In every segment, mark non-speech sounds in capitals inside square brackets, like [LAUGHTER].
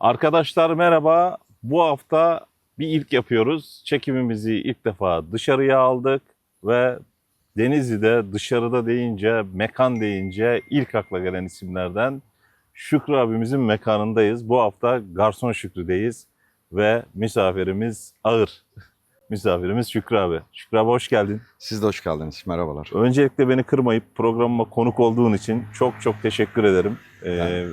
Arkadaşlar merhaba. Bu hafta bir ilk yapıyoruz. Çekimimizi ilk defa dışarıya aldık ve Denizli'de dışarıda deyince, mekan deyince ilk akla gelen isimlerden Şükrü abimizin mekanındayız. Bu hafta Garson Şükrü'deyiz ve misafirimiz ağır. [LAUGHS] Misafirimiz Şükrü abi. Şükrü abi hoş geldin. Siz de hoş geldiniz. Merhabalar. Öncelikle beni kırmayıp programıma konuk olduğun için çok çok teşekkür ederim. Ee,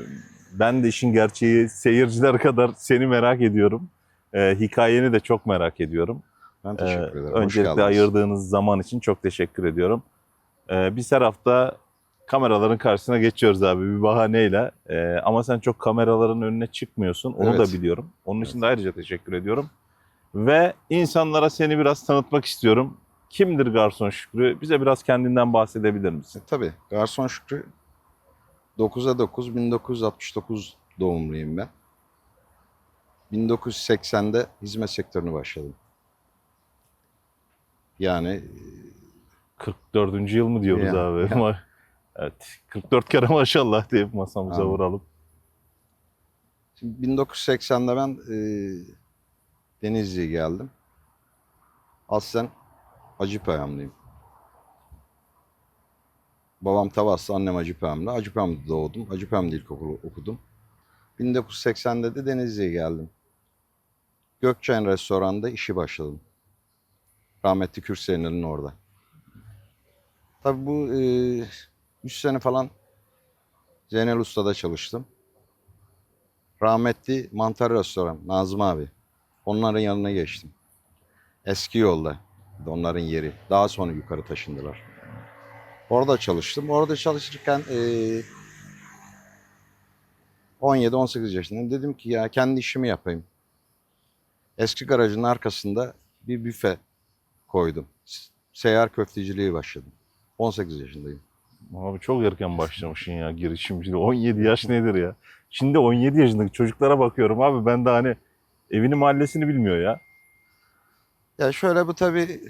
ben de işin gerçeği seyirciler kadar seni merak ediyorum. Ee, hikayeni de çok merak ediyorum. Ben Ee, teşekkür ederim. Hoş öncelikle ayırdığınız zaman için çok teşekkür ediyorum. Ee, biz her hafta kameraların karşısına geçiyoruz abi bir bahaneyle. Ee, ama sen çok kameraların önüne çıkmıyorsun. Onu Evet. da biliyorum. Onun için de ayrıca teşekkür ediyorum. Ve insanlara seni biraz tanıtmak istiyorum. Kimdir Garson Şükrü? Bize biraz kendinden bahsedebilir misin? Tabii. Garson Şükrü 9'a 9 1969 doğumluyum ben. 1980'de hizmet sektörüne başladım. Yani 44. yıl mı diyoruz Ya, abi? ya. [LAUGHS] Ama evet. 44 kere maşallah deyip masamıza Amin. vuralım. şimdi 1980'de ben e, Denizli'ye geldim. Aslen Acıpayamlıyım. Babam Tavaslı, annem Acıpayamlı. Acıpayam'da doğdum. Acıpayam'da ilkokulu okudum. 1980'de de Denizli'ye geldim. Gökçen Restoran'da işi başladım. Rahmetli Kürsenel'in orada. Tabii bu 3 sene falan Zeynel Usta'da çalıştım. Rahmetli Mantar Restoran, Nazım abi. Onların yanına geçtim. Eski yolda. Onların yeri. Daha sonra yukarı taşındılar. Orada çalıştım. Orada çalışırken eee 17-18 yaşındayım. Dedim ki ya kendi işimi yapayım. Eski garajın arkasında bir büfe koydum. Seyyar köfteciliği başladım. 18 yaşındayım. Abi çok erken başlamışsın ya girişimciliğe. 17 yaş nedir ya? Şimdi 17 yaşındaki çocuklara bakıyorum abi ben de hani evini mahallesini bilmiyor ya. Ya şöyle bu tabii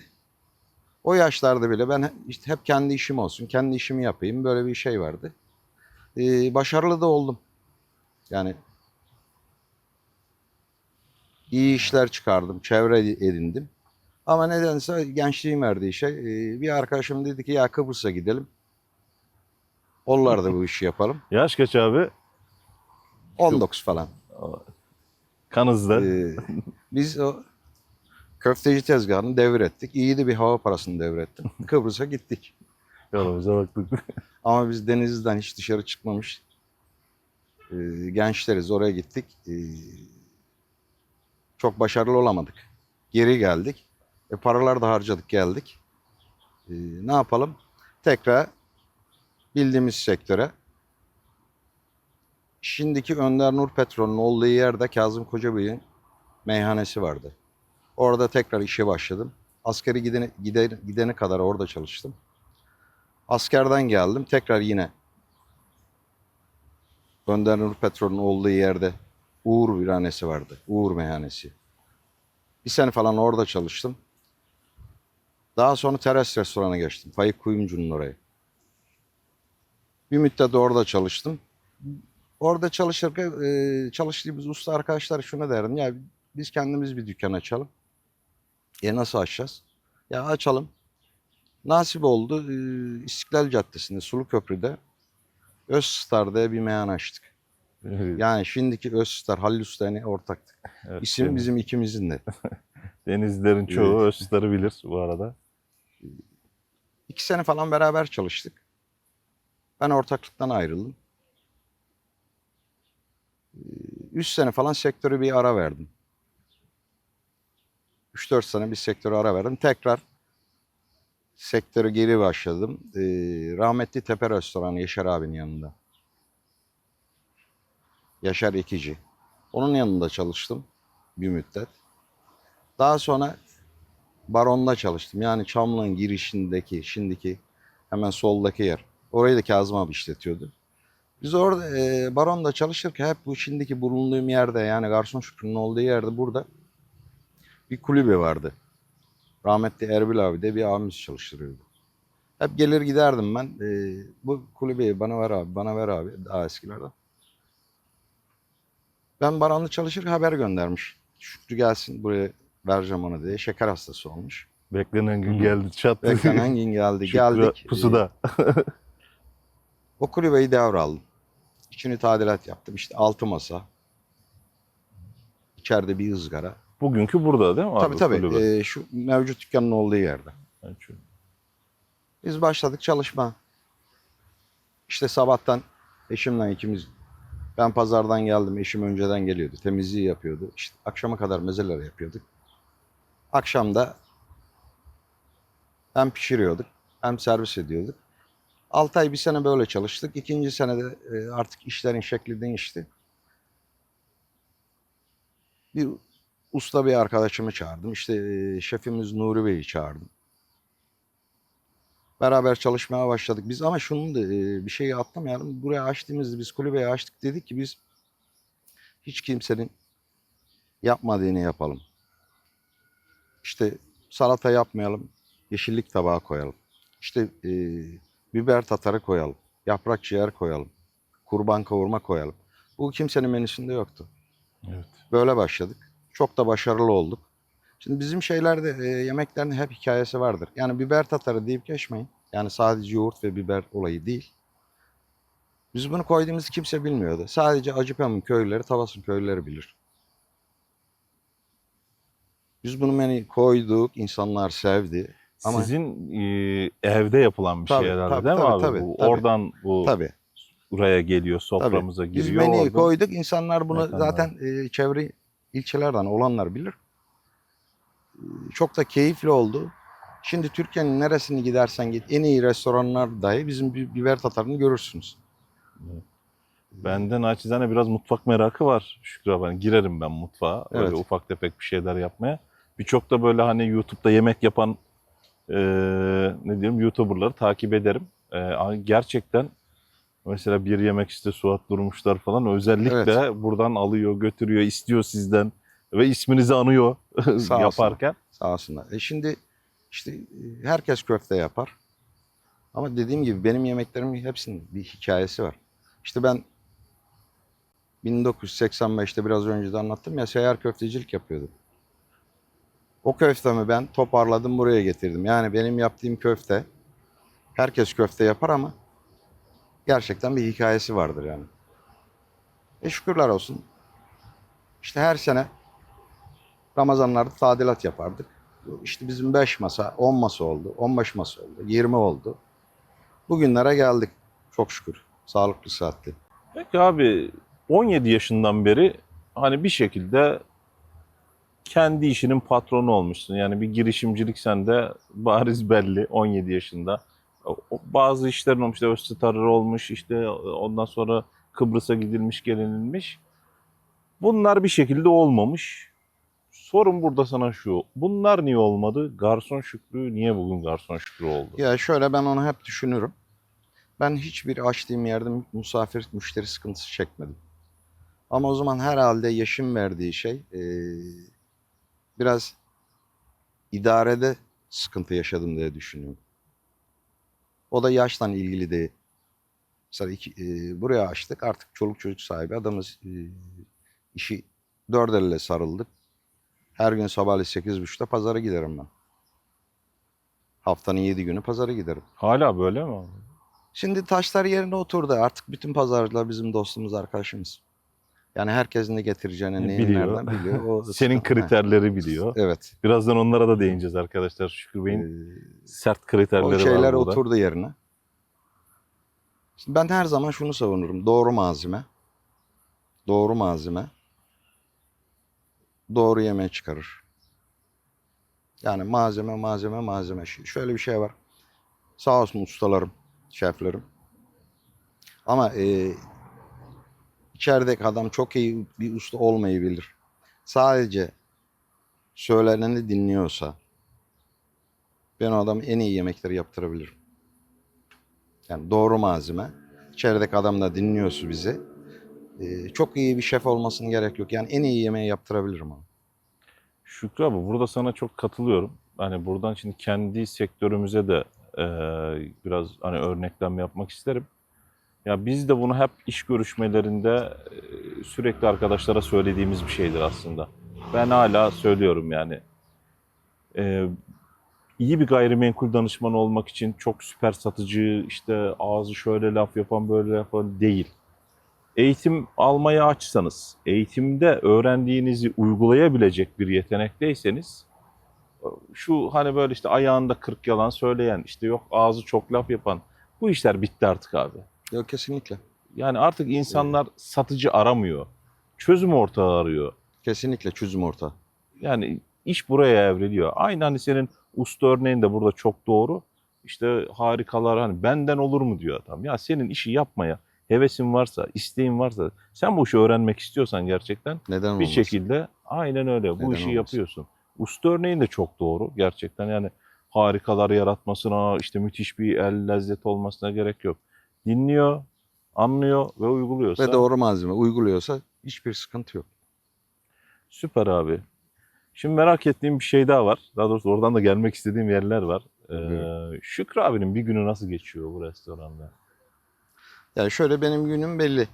o yaşlarda bile ben işte hep kendi işim olsun, kendi işimi yapayım böyle bir şey vardı. Ee, başarılı da oldum. Yani iyi işler çıkardım, çevre edindim. Ama nedense gençliğim verdiği şey. ee, bir arkadaşım dedi ki ya Kıbrıs'a gidelim. Onlar da bu işi yapalım. [LAUGHS] Yaş kaç abi? 19 falan. Kanız'da. Ee, biz o köfteci tezgahını devrettik. İyi de bir hava parasını devrettim. [LAUGHS] Kıbrıs'a gittik. Yolumuza baktık. [LAUGHS] Ama biz denizden hiç dışarı çıkmamış e, gençleriz. Oraya gittik. E, çok başarılı olamadık. Geri geldik. E, paralar da harcadık geldik. E, ne yapalım? Tekrar bildiğimiz sektöre. Şimdiki Önder Nur Petrol'ün olduğu yerde Kazım Kocabey'in meyhanesi vardı. Orada tekrar işe başladım. Askeri gidene, gide- gidene kadar orada çalıştım. Askerden geldim. Tekrar yine Önder Nur Petrol'ün olduğu yerde Uğur Viranesi vardı. Uğur Meyhanesi. Bir sene falan orada çalıştım. Daha sonra Teras Restoran'a geçtim. Faik Kuyumcu'nun oraya. Bir müddet orada çalıştım. Orada çalışırken e, çalıştığımız usta arkadaşlar şunu derdim. Ya biz kendimiz bir dükkan açalım. E nasıl açacağız? Ya açalım. Nasip oldu. Ee, İstiklal Caddesi'nde Sulu Köprü'de Özstar diye bir meyhane açtık. Yani şimdiki Özstar, Halil Usta'yla ortaktık. [LAUGHS] Evet, İsim bizim ikimizin de. [LAUGHS] Denizlilerin çoğu Evet. Özstar'ı bilir bu arada. İki sene falan beraber çalıştık. Ben ortaklıktan ayrıldım. Ee, Üç sene falan sektöre bir ara verdim. 3-4 sene bir sektöre ara verdim. Tekrar sektöre geri başladım. Ee, rahmetli Tepe Restoranı Yaşar abinin yanında. Yaşar Ekici. Onun yanında çalıştım bir müddet. Daha sonra Baron'da çalıştım. Yani Çamlı'nın girişindeki, şimdiki hemen soldaki yer. Orayı da Kazım abi işletiyordu. Biz orada e, Baron'da çalışırken hep bu şimdiki bulunduğum yerde yani Garson Şükrü'nün olduğu yerde burada bir kulübe vardı. Rahmetli Erbil abi de bir abimiz çalıştırıyordu. Hep gelir giderdim ben. E, bu kulübeyi bana ver abi, bana ver abi daha eskilerden. Ben Baran'da çalışırken haber göndermiş. Şükrü gelsin buraya vereceğim ona diye. Şeker hastası olmuş. Beklenen gün geldi çattı. Beklenen gün geldi. [LAUGHS] Şükrü Geldik. Pusuda. O kulübeyi devraldım. İçini tadilat yaptım. İşte altı masa. İçeride bir ızgara. Bugünkü burada değil mi abi? tabii tabii. Ee, şu mevcut dükkanın olduğu yerde. Biz başladık çalışma. İşte sabahtan eşimle ikimiz ben pazardan geldim. Eşim önceden geliyordu. Temizliği yapıyordu. İşte akşama kadar mezeler yapıyorduk. Akşam da hem pişiriyorduk hem servis ediyorduk. 6 ay bir sene böyle çalıştık. İkinci senede e, artık işlerin şekli değişti. Bir usta bir arkadaşımı çağırdım. İşte e, şefimiz Nuri Bey'i çağırdım. Beraber çalışmaya başladık biz ama şunu da e, bir şey atlamayalım. Buraya açtığımızda biz kulübeyi açtık dedik ki biz hiç kimsenin yapmadığını yapalım. İşte salata yapmayalım, yeşillik tabağı koyalım. İşte e, biber tatarı koyalım, yaprak ciğer koyalım, kurban kavurma koyalım. Bu kimsenin menüsünde yoktu. Evet. Böyle başladık. Çok da başarılı olduk. Şimdi bizim şeylerde e, yemeklerin hep hikayesi vardır. Yani biber tatarı deyip geçmeyin. Yani sadece yoğurt ve biber olayı değil. Biz bunu koyduğumuz kimse bilmiyordu. Sadece Acıpem'in köylüleri, Tavas'ın köylüleri bilir. Biz bunu menü koyduk, insanlar sevdi. Ama Sizin e, evde yapılan bir Tabii, şey herhalde tabii, değil mi tabii, abi? tabii, bu, tabii. Oradan bu tabii, buraya geliyor, soframıza tabii. giriyor. Biz menüyü oradan- koyduk, insanlar bunu Mekanlar. zaten e, çevre ilçelerden olanlar bilir. E, Çok da keyifli oldu. Şimdi Türkiye'nin neresini gidersen git en iyi restoranlar dahi bizim bi- biber tatarını görürsünüz. Benden naçizane biraz mutfak merakı var Şükrü abi. Hani girerim ben mutfağa. Öyle Evet. ufak tefek bir şeyler yapmaya. Birçok da böyle hani YouTube'da yemek yapan eee, ne diyelim YouTuber'ları takip ederim. Ama gerçekten mesela bir yemek işte Suat Durmuşlar falan özellikle buradan alıyor, götürüyor, istiyor sizden ve isminizi anıyor [LAUGHS] [LAUGHS] olsun. yaparken. Sağ olsunlar. E şimdi işte e, herkes köfte yapar. Ama dediğim gibi benim yemeklerimin hepsinin bir hikayesi var. İşte ben 1985'te biraz önce de anlattım ya seyyar köftecilik yapıyordum. O köftemi ben toparladım buraya getirdim. Yani benim yaptığım köfte herkes köfte yapar ama gerçekten bir hikayesi vardır yani. E şükürler olsun. İşte her sene Ramazanlarda tadilat yapardık. İşte bizim 5 masa, 10 masa oldu, 15 masa oldu, 20 oldu. Bugünlere geldik çok şükür. Sağlıklı saatli. Peki abi 17 yaşından beri hani bir şekilde kendi işinin patronu olmuşsun. Yani bir girişimcilik sende bariz belli 17 yaşında. Bazı işlerin olmuş, işte Öztetarır olmuş, işte ondan sonra Kıbrıs'a gidilmiş, gelinilmiş. Bunlar bir şekilde olmamış. Sorun burada sana şu. Bunlar niye olmadı? Garson Şükrü niye bugün Garson Şükrü oldu? Ya şöyle ben onu hep düşünürüm. Ben hiçbir açtığım yerde misafir müşteri sıkıntısı çekmedim. Ama o zaman herhalde yaşım verdiği şey eee, biraz idarede sıkıntı yaşadım diye düşünüyorum. O da yaştan ilgili değil. Mesela iki, eee, buraya açtık artık çoluk çocuk sahibi adamız eee, işi dört elle sarıldık. Her gün sabahleyin sekiz buçukta pazara giderim ben. Haftanın yedi günü pazara giderim. Hala böyle mi? Şimdi taşlar yerine oturdu. Artık bütün pazarcılar bizim dostumuz, arkadaşımız. Yani herkesin ne getireceğini, neyi Biliyor. nereden biliyor. O [LAUGHS] Senin kriterleri biliyor. Evet. Birazdan onlara da değineceğiz arkadaşlar. Şükrü Bey'in Ee, sert kriterleri o var şeyler burada. oturdu yerine. Şimdi ben her zaman şunu savunurum. Doğru malzeme. Doğru malzeme. Doğru yemeği çıkarır. Yani malzeme, malzeme, malzeme. Şöyle bir şey var. Sağ olsun ustalarım, şeflerim. Ama e, içerideki adam çok iyi bir usta olmayabilir. Sadece söyleneni dinliyorsa ben o adamı en iyi yemekleri yaptırabilirim. Yani doğru malzeme. İçerideki adam da dinliyorsa bizi. e, çok iyi bir şef olmasına gerek yok. Yani en iyi yemeği yaptırabilirim onu. Şükrü abi burada sana çok katılıyorum. Hani buradan şimdi kendi sektörümüze de e, biraz hani örneklem yapmak isterim. Ya biz de bunu hep iş görüşmelerinde e, sürekli arkadaşlara söylediğimiz bir şeydir aslında. Ben hala söylüyorum yani. Ee, iyi bir gayrimenkul danışmanı olmak için çok süper satıcı, işte ağzı şöyle laf yapan böyle laf yapan değil. Eğitim almaya açsanız, eğitimde öğrendiğinizi uygulayabilecek bir yetenekteyseniz şu hani böyle işte ayağında kırk yalan söyleyen, işte yok ağzı çok laf yapan bu işler bitti artık abi. Yok kesinlikle. Yani artık insanlar satıcı aramıyor. Çözüm ortağı arıyor. Kesinlikle çözüm ortağı. Yani iş buraya evriliyor. Aynı hani senin usta örneğin de burada çok doğru. İşte harikalar hani benden olur mu diyor adam. Ya senin işi yapmaya hevesin varsa, isteğin varsa, sen bu işi öğrenmek istiyorsan gerçekten Neden bir olmasın? şekilde aynen öyle bu Neden işi olmasın? yapıyorsun. Usta örneğin de çok doğru gerçekten yani harikalar yaratmasına, işte müthiş bir el lezzet olmasına gerek yok. Dinliyor, anlıyor ve uyguluyorsa Ve doğru malzeme uyguluyorsa hiçbir sıkıntı yok. süper abi. Şimdi merak ettiğim bir şey daha var. Daha doğrusu oradan da gelmek istediğim yerler var. Ee. Şükrü abinin bir günü nasıl geçiyor bu restoranda? Yani şöyle benim günüm belli.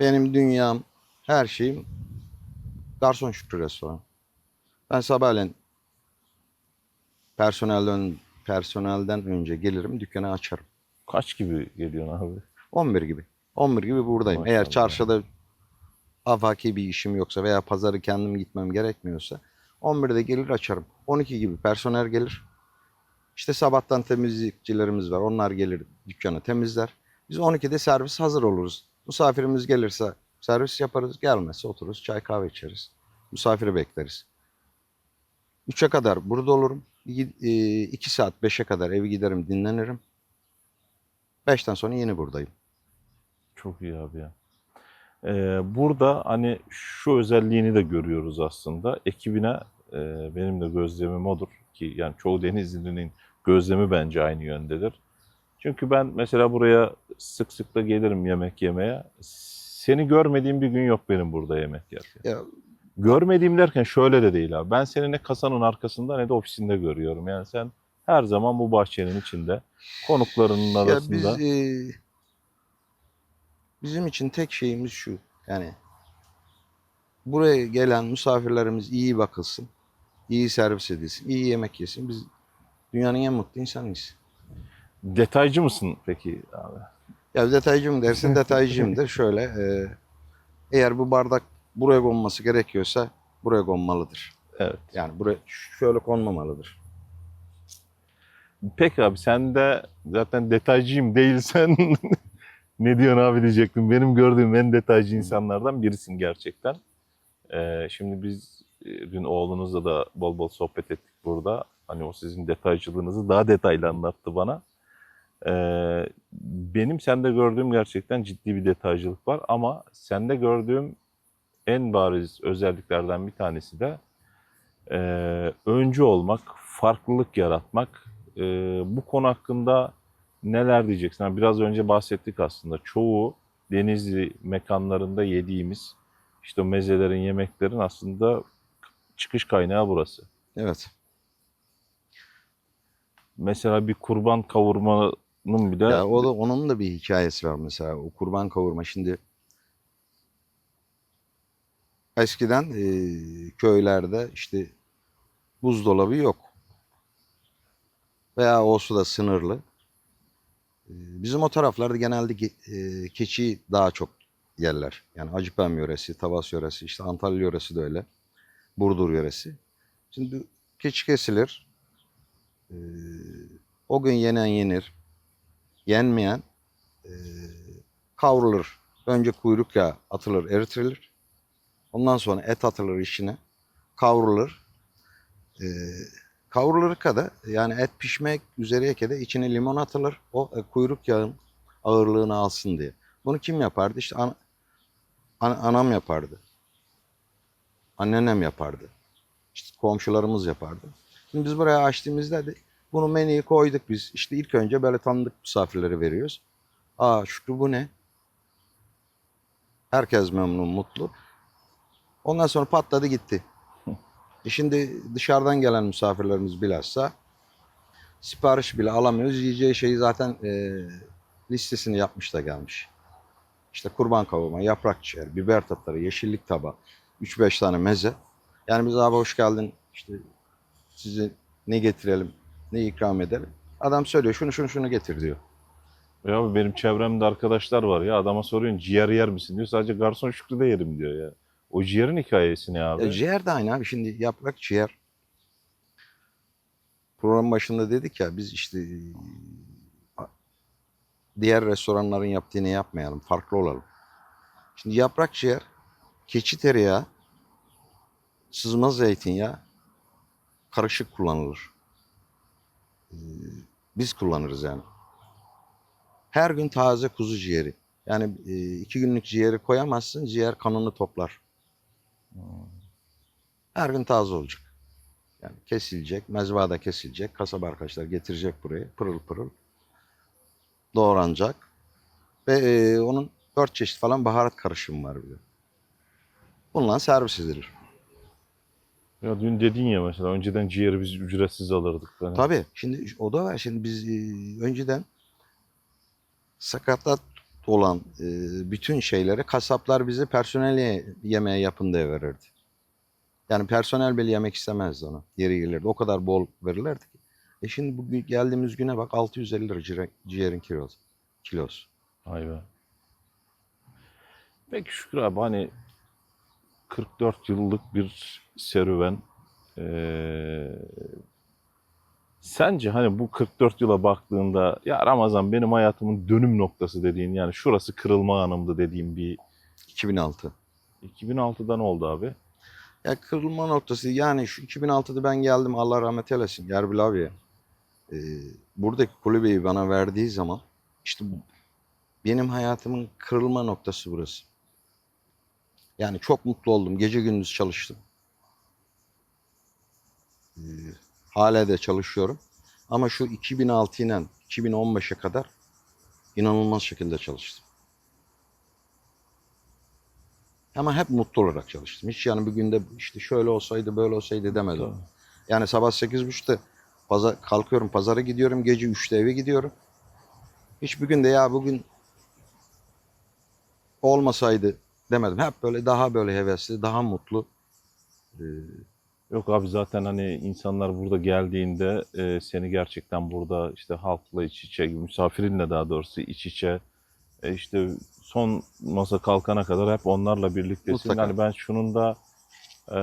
Benim dünyam, her şeyim Garson Şükrü Restoran. Ben sabahleyin personelden personelden önce gelirim, dükkanı açarım. Kaç gibi geliyorsun abi? 11 gibi. 11 gibi buradayım. Eğer Maşallah. çarşıda afaki bir işim yoksa veya pazarı kendim gitmem gerekmiyorsa 11'de gelir açarım. 12 gibi personel gelir. İşte sabahtan temizlikçilerimiz var. Onlar gelir dükkanı temizler. Biz 12'de servis hazır oluruz. Misafirimiz gelirse servis yaparız. Gelmezse otururuz çay kahve içeriz. Misafiri bekleriz. 3'e kadar burada olurum. 2 saat 5'e kadar eve giderim dinlenirim. 5'ten sonra yine buradayım. Çok iyi abi ya. Ee, burada hani şu özelliğini de görüyoruz aslında. Ekibine e, benim de gözlemim odur ki yani çoğu Denizli'nin gözlemi bence aynı yöndedir. Çünkü ben mesela buraya sık sık da gelirim yemek yemeye. Seni görmediğim bir gün yok benim burada yemek yerken. Ya Görmediğim derken şöyle de değil abi. Ben seni ne kasanın arkasında ne de ofisinde görüyorum. Yani sen her zaman bu bahçenin içinde konuklarının Ya arasında. biz e, bizim için tek şeyimiz şu. Yani buraya gelen misafirlerimiz iyi bakılsın, iyi servis edilsin, iyi yemek yesin. Biz dünyanın en mutlu insanıyız. Detaycı mısın peki abi? Ya detaycı mı dersin detaycıyımdır. Şöyle e, eğer bu bardak buraya konması gerekiyorsa buraya konmalıdır. Evet. Yani buraya şöyle konmamalıdır. Peki abi sen de zaten detaycıyım değilsen [LAUGHS] ne diyorsun abi diyecektim. Benim gördüğüm en detaycı insanlardan birisin gerçekten. Ee, şimdi biz e, dün oğlunuzla da bol bol sohbet ettik burada. Hani o sizin detaycılığınızı daha detaylı anlattı bana. Ee, benim sende gördüğüm gerçekten ciddi bir detaycılık var ama sende gördüğüm en bariz özelliklerden bir tanesi de e, öncü olmak, farklılık yaratmak. E, bu konu hakkında neler diyeceksin? Yani biraz önce bahsettik aslında. Çoğu Denizli mekanlarında yediğimiz işte o mezelerin, yemeklerin aslında çıkış kaynağı burası. Evet. Mesela bir kurban kavurmanın bile Ya o da onun da bir hikayesi var mesela. O kurban kavurma şimdi eskiden e, köylerde işte buzdolabı yok. Veya olsa da sınırlı. E, bizim o taraflarda genelde ge- e, keçi daha çok yerler. Yani Acıpem yöresi, Tavas yöresi, işte Antalya yöresi de öyle. Burdur yöresi. Şimdi keçi kesilir. E, o gün yenen yenir yenmeyen e, kavrulur. Önce kuyruk yağı atılır, eritilir. Ondan sonra et atılır içine. Kavrulur. E, kavrulur kadar yani et pişmek üzereyken de içine limon atılır. O e, kuyruk yağın ağırlığını alsın diye. Bunu kim yapardı? İşte ana- an- anam yapardı. Anneannem yapardı. İşte komşularımız yapardı. Şimdi biz buraya açtığımızda de bunu menüye koyduk biz. İşte ilk önce böyle tanıdık misafirlere veriyoruz. Aa Şükrü bu ne? Herkes memnun, mutlu. Ondan sonra patladı gitti. E şimdi dışarıdan gelen misafirlerimiz bilhassa sipariş bile alamıyoruz. Yiyeceği şeyi zaten e, listesini yapmış da gelmiş. İşte kurban kavurma, yaprak ciğer, biber tatları, yeşillik taba, 3-5 tane meze. Yani biz abi hoş geldin işte size ne getirelim, ne ikram edelim. Adam söylüyor şunu şunu şunu getir diyor. Ya abi benim çevremde arkadaşlar var ya adama soruyorsun ciğer yer misin diyor. Sadece garson Şükrü de yerim diyor ya. O ciğerin hikayesi ne abi? E, ciğer de aynı abi. Şimdi yaprak ciğer. Program başında dedik ya biz işte e, diğer restoranların yaptığını yapmayalım. Farklı olalım. Şimdi yaprak ciğer, keçi tereyağı, sızma zeytinyağı karışık kullanılır. E, Biz kullanırız yani. Her gün taze kuzu ciğeri. Yani e, iki günlük ciğeri koyamazsın, ciğer kanını toplar. Her gün taze olacak. Yani kesilecek, mezbahada kesilecek, kasaba arkadaşlar getirecek buraya pırıl pırıl. Doğranacak. Ve e, onun dört çeşit falan baharat karışımı var bir de. Bununla servis edilir. Ya dün dedin ya mesela önceden ciğeri biz ücretsiz alırdık. Hani Tabii. Şimdi o da var. Şimdi biz e, önceden sakatat olan e, bütün şeyleri kasaplar bize personel ye- yemeği yapın diye verirdi. Yani personel bile yemek istemezdi onu. Yeri gelirdi. O kadar bol verirlerdi ki. E şimdi bugün geldiğimiz güne bak 650 lira ciğer- ciğerin kilosu. kilosu. Vay be. Peki Şükrü abi hani 44 yıllık bir serüven. Ee, sence hani bu 44 yıla baktığında ya Ramazan benim hayatımın dönüm noktası dediğin yani şurası kırılma anımdı dediğim bir 2006. 2006'dan oldu abi. Ya kırılma noktası yani şu 2006'da ben geldim Allah rahmet eylesin Yerbil abiye. Ee, buradaki kulübeyi bana verdiği zaman işte bu- benim hayatımın kırılma noktası burası. Yani çok mutlu oldum. Gece gündüz çalıştım. Ee, hala da çalışıyorum. Ama şu 2006 ile 2015'e kadar inanılmaz şekilde çalıştım. Ama hep mutlu olarak çalıştım. Hiç yani bir günde işte şöyle olsaydı böyle olsaydı demedim. Tabii. Yani sabah 8.30'da pazar, kalkıyorum pazara gidiyorum. Gece 3'te eve gidiyorum. Hiçbir günde ya bugün olmasaydı demedim. Hep böyle daha böyle hevesli, daha mutlu. Ee, Yok abi zaten hani insanlar burada geldiğinde e, seni gerçekten burada işte halkla iç içe, misafirinle daha doğrusu iç içe e, işte son masa kalkana kadar hep onlarla birliktesin. Mutlaka. Yani ben şunun da e,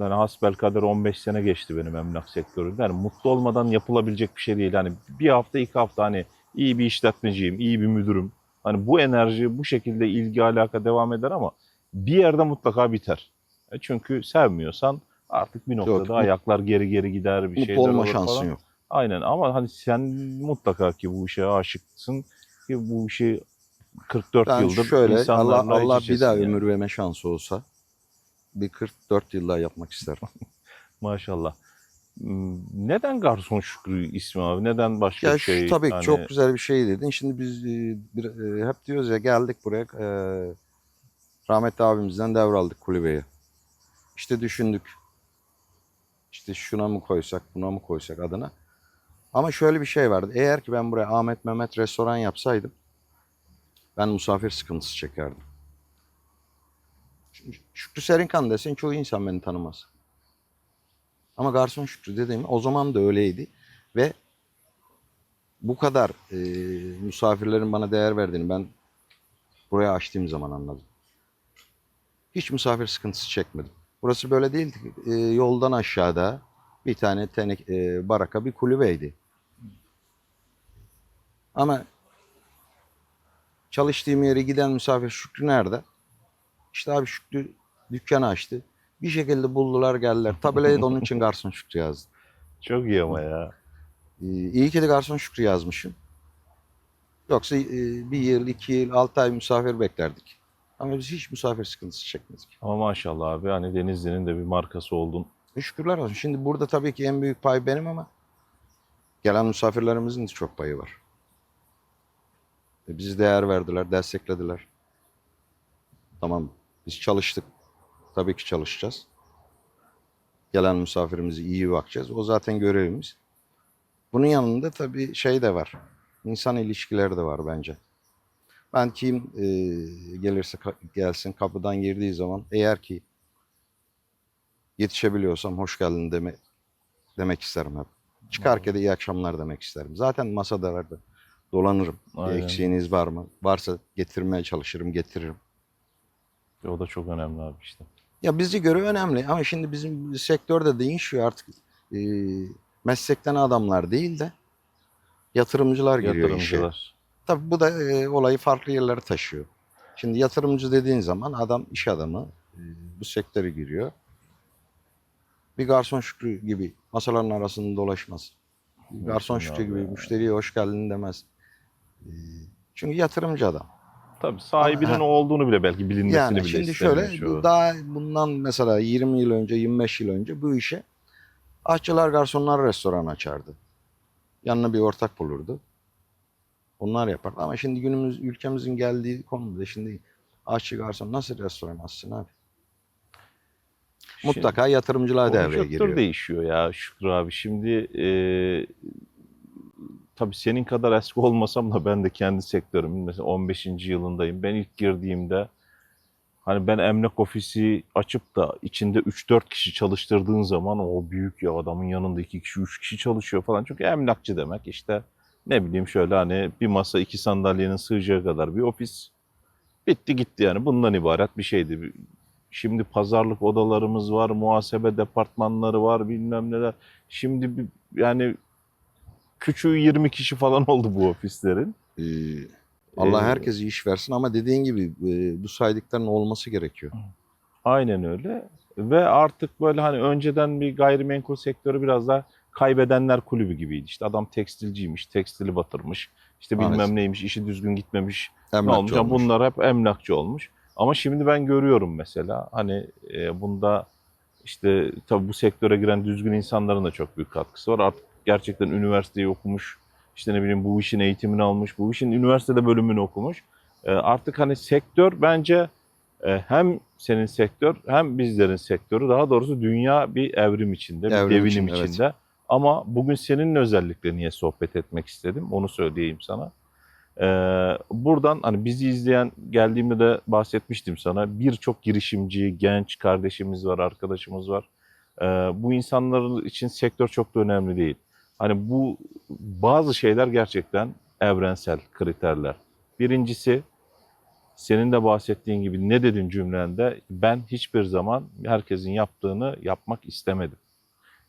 yani hasbelkader 15 sene geçti benim emlak sektöründe. Yani mutlu olmadan yapılabilecek bir şey değil. Hani bir hafta iki hafta hani iyi bir işletmeciyim, iyi bir müdürüm. Hani bu enerji bu şekilde ilgi alaka devam eder ama bir yerde mutlaka biter. E çünkü sevmiyorsan artık bir noktada Yok, ayaklar geri geri gider bir şeyler olma olur şansın falan. yok. Aynen ama hani sen mutlaka ki bu işe aşıksın ki bu işi 44 Ben yıldır şöyle Allah, insanlarla Allah iç bir daha yani. ömür verme şansı olsa bir 44 yıl daha yapmak isterim. [LAUGHS] Maşallah. Hmm, Neden Garson Şükrü ismi abi? Neden başka Ya bir şu şey? tabii hani- çok güzel bir şey dedin. Şimdi biz e, bir, e, hep diyoruz ya geldik buraya e, rahmetli abimizden devraldık kulübeyi. İşte düşündük. İşte şuna mı koysak, buna mı koysak adına. Ama şöyle bir şey vardı. Eğer ki ben buraya Ahmet Mehmet restoran yapsaydım ben misafir sıkıntısı çekerdim. Şükrü Serinkan desen çoğu insan beni tanımaz. Ama Garson Şükrü dediğim o zaman da öyleydi. Ve bu kadar e, misafirlerin bana değer verdiğini ben buraya açtığım zaman anladım. Hiç misafir sıkıntısı çekmedim. Burası böyle değildi. ki. E, yoldan aşağıda bir tane tenek, e, baraka bir kulübeydi. Ama çalıştığım yere giden misafir Şükrü nerede? İşte abi Şükrü dükkanı açtı. Bir şekilde buldular geldiler. Tabelaya da onun için garson Şükrü yazdı. Çok iyi ama ya. Ee, İyi ki de garson Şükrü yazmışım. Yoksa e, bir yıl, iki yıl, altı ay misafir beklerdik. Ama biz hiç misafir sıkıntısı çekmedik. Ama maşallah abi hani Denizli'nin de bir markası oldun. Şükürler olsun. Şimdi burada tabii ki en büyük pay benim ama gelen misafirlerimizin de çok payı var. E, bizi değer verdiler, desteklediler. Tamam, biz çalıştık. Tabii ki çalışacağız. Gelen misafirimize iyi bakacağız. O zaten görevimiz. Bunun yanında tabii şey de var. İnsan ilişkileri de var bence. Ben kim e, gelirse gelsin kapıdan girdiği zaman eğer ki yetişebiliyorsam hoş geldin deme, demek isterim hep. Çıkarken de iyi akşamlar demek isterim. Zaten masadalarda dolanırım. Bir Aynen. eksiğiniz var mı? Varsa getirmeye çalışırım, getiririm. O da çok önemli abi işte. Ya bizi göre önemli ama şimdi bizim sektörde değişiyor artık. Ee, meslekten adamlar değil de yatırımcılar giriyor işe. Tabii bu da e, olayı farklı yerlere taşıyor. Şimdi yatırımcı dediğin zaman adam iş adamı e, bu sektöre giriyor. Bir garson Şükrü gibi masaların arasında dolaşmaz. Bir garson Şükrü gibi müşteriye hoş geldin demez. E, çünkü yatırımcı adam. Tabii sahibinin Ha. o olduğunu bile belki bilinmesini Yani bile şimdi şöyle bu daha bundan mesela 20 yıl önce 25 yıl önce bu işe aşçılar garsonlar restoran açardı. Yanına bir ortak bulurdu. Onlar yapardı ama şimdi günümüz ülkemizin geldiği konumda şimdi aşçı garson nasıl restoran açsın abi? Şimdi- Mutlaka yatırımcılar devreye giriyor. değişiyor ya Şükrü abi. Şimdi e, tabii senin kadar eski olmasam da ben de kendi sektörümün mesela 15. yılındayım. Ben ilk girdiğimde hani ben emlak ofisi açıp da içinde 3-4 kişi çalıştırdığın zaman o büyük ya adamın yanında 2 kişi 3 kişi çalışıyor falan. Çünkü emlakçı demek işte ne bileyim şöyle hani bir masa iki sandalyenin sığacağı kadar bir ofis. Bitti gitti yani bundan ibaret bir şeydi. Şimdi pazarlık odalarımız var, muhasebe departmanları var, bilmem neler. Şimdi bir, yani küçüğü 20 kişi falan [LAUGHS] oldu bu ofislerin. Ee, Allah Ee, herkese iş versin ama dediğin gibi e, bu saydıkların olması gerekiyor. Aynen öyle. Ve artık böyle hani önceden bir gayrimenkul sektörü biraz daha kaybedenler kulübü gibiydi. İşte adam tekstilciymiş, tekstili batırmış. İşte bilmem Maalesef. neymiş, işi düzgün gitmemiş. ne Emlakçı olmuş? Ya olmuş. Bunlar hep emlakçı olmuş. Ama şimdi ben görüyorum mesela hani e, bunda işte tabii bu sektöre giren düzgün insanların da çok büyük katkısı var. Artık gerçekten üniversiteyi okumuş, işte ne bileyim bu işin eğitimini almış, bu işin üniversitede bölümünü okumuş. E, artık hani sektör bence e, hem senin sektör hem bizlerin sektörü daha doğrusu dünya bir evrim içinde, bir Evrim devinim içinde, evet. Ama bugün senin özellikle niye sohbet etmek istedim onu söyleyeyim sana. Ee, buradan hani bizi izleyen geldiğimde de bahsetmiştim sana birçok girişimci, genç kardeşimiz var, arkadaşımız var. Ee, bu insanlar için sektör çok da önemli değil. Hani bu bazı şeyler gerçekten evrensel kriterler. Birincisi senin de bahsettiğin gibi ne dedin cümlende ben hiçbir zaman herkesin yaptığını yapmak istemedim.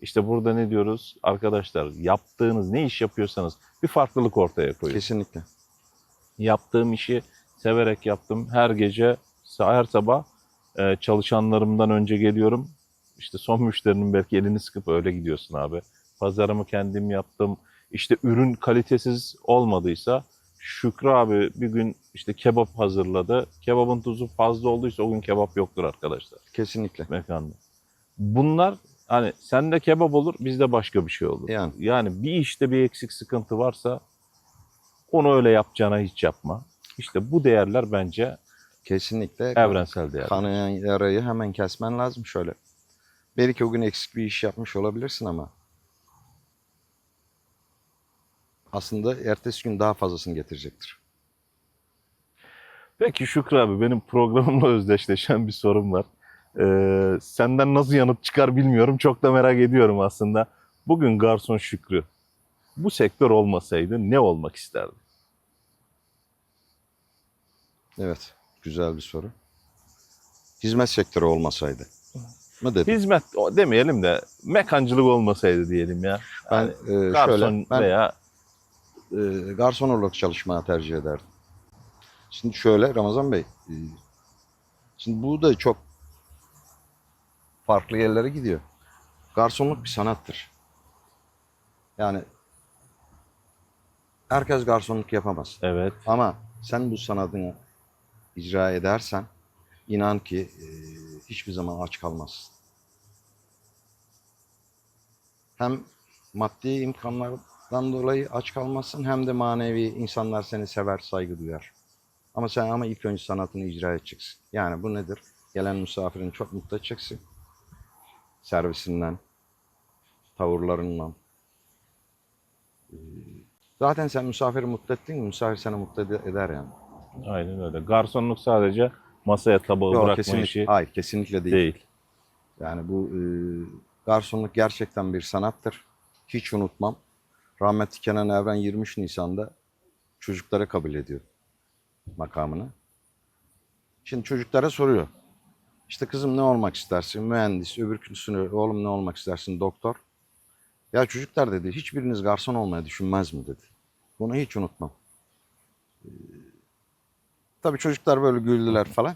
İşte burada ne diyoruz? Arkadaşlar yaptığınız ne iş yapıyorsanız bir farklılık ortaya koyun. Kesinlikle. Yaptığım işi severek yaptım. Her gece, her sabah e, çalışanlarımdan önce geliyorum. İşte son müşterinin belki elini sıkıp öyle gidiyorsun abi. Pazarımı kendim yaptım. İşte ürün kalitesiz olmadıysa Şükrü abi bir gün işte kebap hazırladı. Kebabın tuzu fazla olduysa o gün kebap yoktur arkadaşlar Kesinlikle. mekanda. Bunlar hani sende kebap olur bizde başka bir şey olur. Yani. Yani bir işte bir eksik sıkıntı varsa onu öyle yapacağına hiç yapma. İşte bu değerler bence Kesinlikle. evrensel değerler. Kanayan yarayı hemen kesmen lazım şöyle. Belki o gün eksik bir iş yapmış olabilirsin ama aslında ertesi gün daha fazlasını getirecektir. Peki Şükrü abi benim programımla [LAUGHS] özdeşleşen bir sorum var. Ee, senden nasıl yanıt çıkar bilmiyorum. Çok da merak ediyorum aslında. Bugün garson Şükrü bu sektör olmasaydı ne olmak isterdi? Evet, güzel bir soru. Hizmet sektörü olmasaydı mı dedim? Hizmet o demeyelim de mekancılık olmasaydı diyelim ya. Ben Yani e, garson şöyle, ben veya e, garson olarak çalışmayı tercih ederdim. Şimdi şöyle Ramazan Bey, e, şimdi bu da çok farklı yerlere gidiyor. Garsonluk bir sanattır. Yani herkes garsonluk yapamaz. evet Ama sen bu sanatını icra edersen inan ki e, hiçbir zaman aç kalmazsın. Hem maddi imkanlardan dolayı aç kalmazsın hem de manevi insanlar seni sever, saygı duyar. Ama sen ama ilk önce sanatını icra edeceksin. Yani bu nedir? Gelen misafirini çok mutlu edeceksin. Servisinden, tavırlarından, e, Zaten sen misafiri mutlu ettin mi? Misafir seni mutlu ede- eder yani. Aynen öyle. Garsonluk sadece masaya tabağı Yok, bırakma kesinlikle, işi hayır kesinlikle değil. değil. Yani bu e, garsonluk gerçekten bir sanattır. Hiç unutmam. Rahmetli Kenan Evren 23 Nisan'da çocuklara kabul ediyor makamını. Şimdi çocuklara soruyor. İşte kızım ne olmak istersin? Mühendis. Öbürküsünü oğlum ne olmak istersin? Doktor. Ya çocuklar dedi hiçbiriniz garson olmayı düşünmez mi dedi. Bunu hiç unutmam. Ee, tabii çocuklar böyle güldüler falan.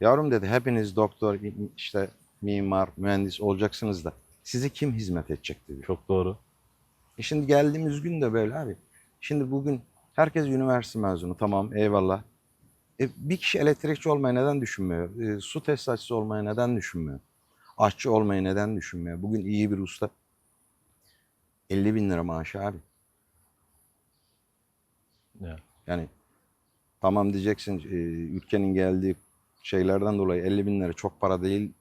Yavrum dedi hepiniz doktor, işte mimar, mühendis olacaksınız da sizi kim hizmet edecek dedi. Çok doğru. E şimdi geldiğimiz gün de böyle abi. Şimdi bugün herkes üniversite mezunu tamam eyvallah. E bir kişi elektrikçi olmayı neden düşünmüyor? E, su tesisatçısı olmayı neden düşünmüyor? Aşçı olmayı neden düşünmüyor? Bugün iyi bir usta 50 bin lira maaşı abi. Ya. Yani tamam diyeceksin e, ülkenin geldiği şeylerden dolayı 50 bin lira çok para değil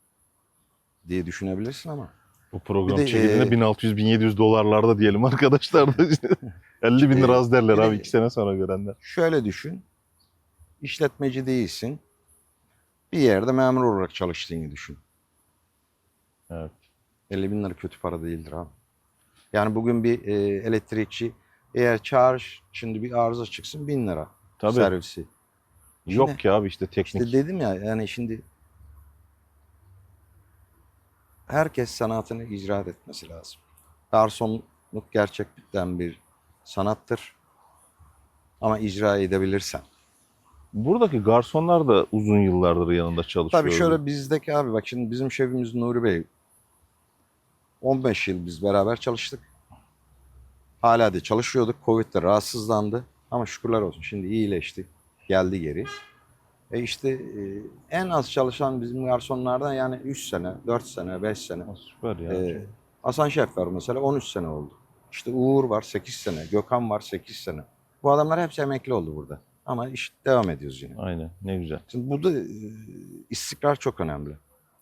diye düşünebilirsin ama Bu program Bir de, çekildiğinde e, 1600-1700 dolarlarda diyelim arkadaşlar da [LAUGHS] işte 50 bin lira az derler de- abi 2 sene sonra görenler. şöyle düşün. İşletmeci değilsin. Bir yerde memur olarak çalıştığını düşün. Evet. 50 bin lira kötü para değildir abi. Yani bugün bir e, elektrikçi eğer çağır şimdi bir arıza çıksın bin lira Tabii. servisi. Yok Şimdi- ki abi işte teknik. İşte dedim ya yani şimdi herkes sanatını icra etmesi lazım. Garsonluk gerçekten bir sanattır. Ama icra edebilirsen. Buradaki garsonlar da uzun yıllardır yanında çalışıyor. Tabii şöyle bizdeki abi bak şimdi bizim şefimiz Nuri Bey 15 yıl biz beraber çalıştık. Hala da çalışıyorduk. Covid'de rahatsızlandı. Ama şükürler olsun şimdi iyileşti. Geldi geri. E işte e, en az çalışan bizim garsonlardan yani 3 sene, 4 sene, 5 sene. Süper ya. Ee, Hasan Şef var mesela 13 sene oldu. İşte Uğur var 8 sene, Gökhan var 8 sene. Bu adamlar hepsi emekli oldu burada. Ama iş devam ediyoruz yine. Aynen ne güzel. Şimdi burada e, istikrar çok önemli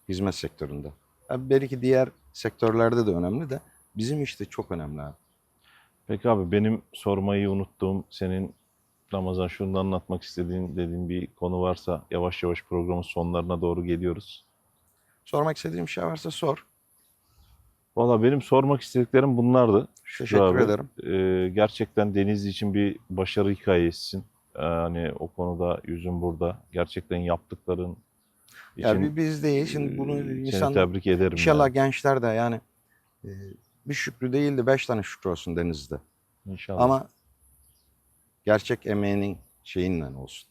hizmet sektöründe. Yani belki diğer sektörlerde de önemli de bizim işte çok önemli abi. Peki abi benim sormayı unuttuğum senin Ramazan şunu anlatmak istediğin dediğin bir konu varsa yavaş yavaş programın sonlarına doğru geliyoruz. Sormak istediğim bir şey varsa sor. Valla benim sormak istediklerim bunlardı. Teşekkür abi. ederim. Ee, gerçekten Denizli için bir başarı hikayesisin. Ee, hani o konuda yüzün burada. Gerçekten yaptıkların için Yani biz değil. Şimdi bunu e, seni insan tebrik ederim. inşallah yani. gençler de yani e, bir şükrü değil de beş tane şükrü olsun denizde. İnşallah. Ama gerçek emeğinin şeyinle olsun.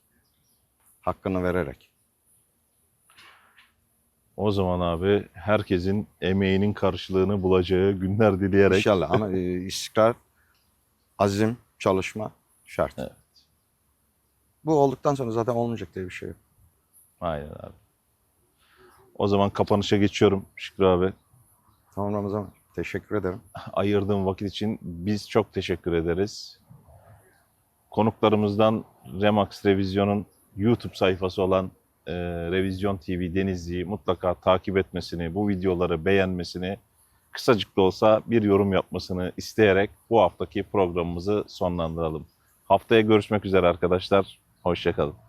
Hakkını vererek. O zaman abi herkesin emeğinin karşılığını bulacağı günler dileyerek İnşallah ama e, istikrar, azim, çalışma şart. Evet. Bu olduktan sonra zaten olmayacak diye bir şey yok. Aynen abi. O zaman kapanışa geçiyorum Şükrü abi. Tamam Ramazan. Teşekkür ederim. Ayırdığın vakit için biz çok teşekkür ederiz. Konuklarımızdan Remax Revizyon'un YouTube sayfası olan e, Revizyon TV Denizli'yi mutlaka takip etmesini, bu videoları beğenmesini, kısacık da olsa bir yorum yapmasını isteyerek bu haftaki programımızı sonlandıralım. Haftaya görüşmek üzere arkadaşlar. Hoşçakalın.